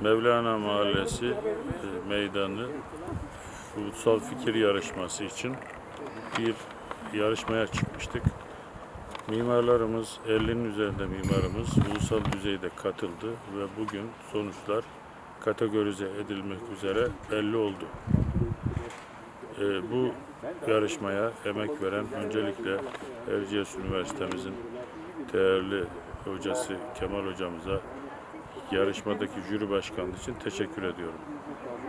Mevlana Mahallesi e, meydanı ulusal fikir yarışması için bir yarışmaya çıkmıştık. Mimarlarımız, 50'nin üzerinde mimarımız ulusal düzeyde katıldı ve bugün sonuçlar kategorize edilmek üzere belli oldu. E, bu yarışmaya emek veren öncelikle Erciyes Üniversitemizin değerli hocası Kemal hocamıza yarışmadaki jüri başkanlığı için teşekkür ediyorum.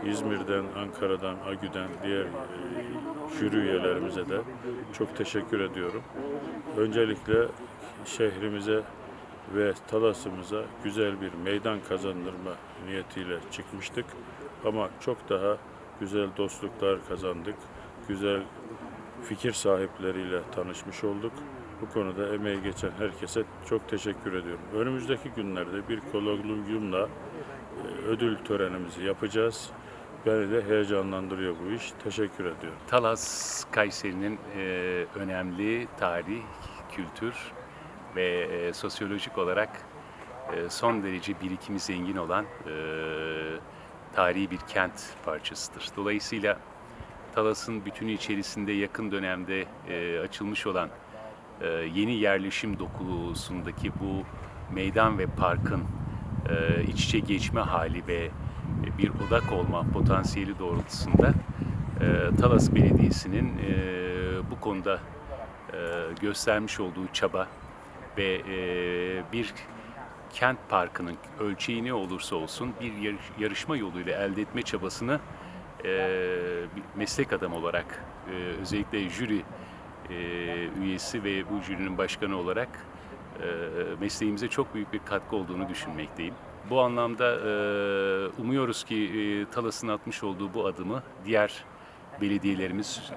İzmir'den, Ankara'dan, Agü'den, diğer e, jüri üyelerimize de çok teşekkür ediyorum. Öncelikle şehrimize ve Talas'ımıza güzel bir meydan kazandırma niyetiyle çıkmıştık. Ama çok daha güzel dostluklar kazandık. Güzel fikir sahipleriyle tanışmış olduk. Bu konuda emeği geçen herkese çok teşekkür ediyorum. Önümüzdeki günlerde bir kologyumla e, ödül törenimizi yapacağız. Beni de heyecanlandırıyor bu iş. Teşekkür ediyorum. Talas, Kayseri'nin e, önemli tarih, kültür ve e, sosyolojik olarak son derece birikimi zengin olan tarihi bir kent parçasıdır. Dolayısıyla Talas'ın bütünü içerisinde yakın dönemde açılmış olan yeni yerleşim dokusundaki bu meydan ve parkın e, iç içe geçme hali ve bir odak olma potansiyeli doğrultusunda e, Talas Belediyesi'nin e, bu konuda e, göstermiş olduğu çaba ve e, bir kent parkının ölçeği ne olursa olsun bir yarış- yarışma yoluyla elde etme çabasını e, meslek adam olarak e, özellikle jüri e, üyesi ve bu jürinin başkanı olarak e, mesleğimize çok büyük bir katkı olduğunu düşünmekteyim. Bu anlamda e, umuyoruz ki Talas'ın atmış olduğu bu adımı diğer belediyelerimiz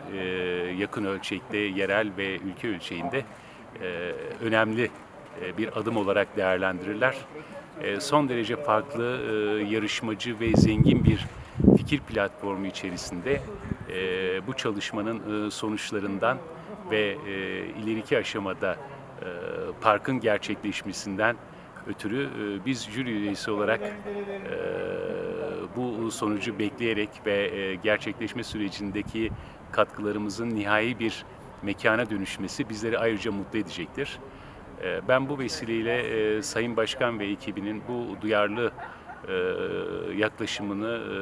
yakın ölçekte, yerel ve ülke ölçeğinde önemli bir adım olarak değerlendirirler. Son derece farklı, yarışmacı ve zengin bir fikir platformu içerisinde bu çalışmanın sonuçlarından ve e, ileriki aşamada e, parkın gerçekleşmesinden ötürü e, biz jüri üyesi olarak e, bu sonucu bekleyerek ve e, gerçekleşme sürecindeki katkılarımızın nihai bir mekana dönüşmesi bizleri ayrıca mutlu edecektir. E, Ben bu vesileyle e, Sayın Başkan ve ekibinin bu duyarlı e, yaklaşımını e,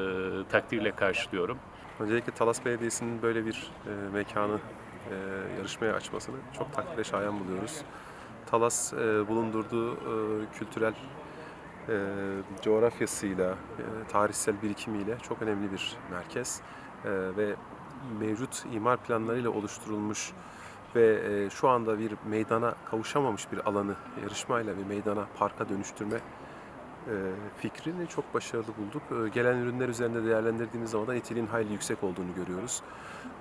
takdirle karşılıyorum. Öncelikle Talas Belediyesi'nin böyle bir e, mekanı e, yarışmaya açmasını çok takdire şayan buluyoruz. Talas e, bulundurduğu e, kültürel e, coğrafyasıyla, e, tarihsel birikimiyle çok önemli bir merkez E, ve mevcut imar planlarıyla oluşturulmuş ve e, şu anda bir meydana kavuşamamış bir alanı yarışmayla bir meydana parka dönüştürme fikrini çok başarılı bulduk. E, Gelen ürünler üzerinde değerlendirdiğimiz zaman da niteliğin hayli yüksek olduğunu görüyoruz.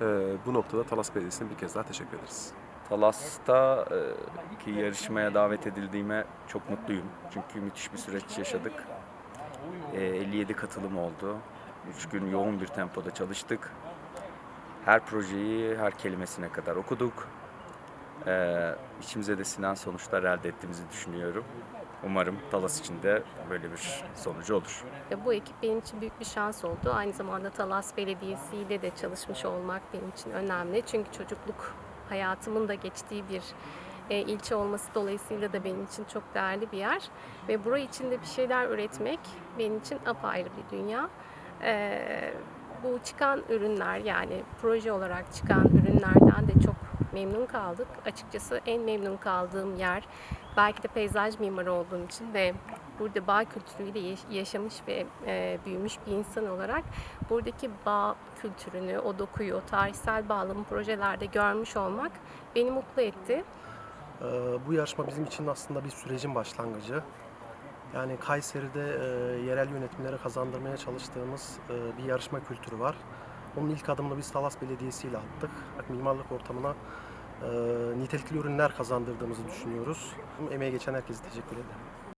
E, Bu noktada Talas Belediyesi'ne bir kez daha teşekkür ederiz. Talas'ta e, ki yarışmaya davet edildiğime çok mutluyum. Çünkü müthiş bir süreç yaşadık. E, 57 katılım oldu. 3 gün yoğun bir tempoda çalıştık. Her projeyi her kelimesine kadar okuduk. E, içimize de sinen sonuçlar elde ettiğimizi düşünüyorum. Umarım Talas için de böyle bir sonucu olur. Bu ekip benim için büyük bir şans oldu. Aynı zamanda Talas Belediyesi ile de çalışmış olmak benim için önemli. Çünkü çocukluk hayatımın da geçtiği bir e, ilçe olması dolayısıyla da benim için çok değerli bir yer. Ve burayı içinde bir şeyler üretmek benim için apayrı bir dünya. E, bu çıkan ürünler yani proje olarak çıkan ürünlerden de çok memnun kaldık. Açıkçası en memnun kaldığım yer belki de peyzaj mimarı olduğum için ve burada bağ kültürüyle yaş- yaşamış ve e, büyümüş bir insan olarak buradaki bağ kültürünü, o dokuyu, o tarihsel bağlamı projelerde görmüş olmak beni mutlu etti. Ee, Bu yarışma bizim için aslında bir sürecin başlangıcı. Yani Kayseri'de e, yerel yönetimlere kazandırmaya çalıştığımız e, bir yarışma kültürü var. Onun ilk adımını biz Talas Belediyesi ile attık. Mimarlık ortamına e, nitelikli ürünler kazandırdığımızı düşünüyoruz. Emeğe geçen herkese teşekkür ederim.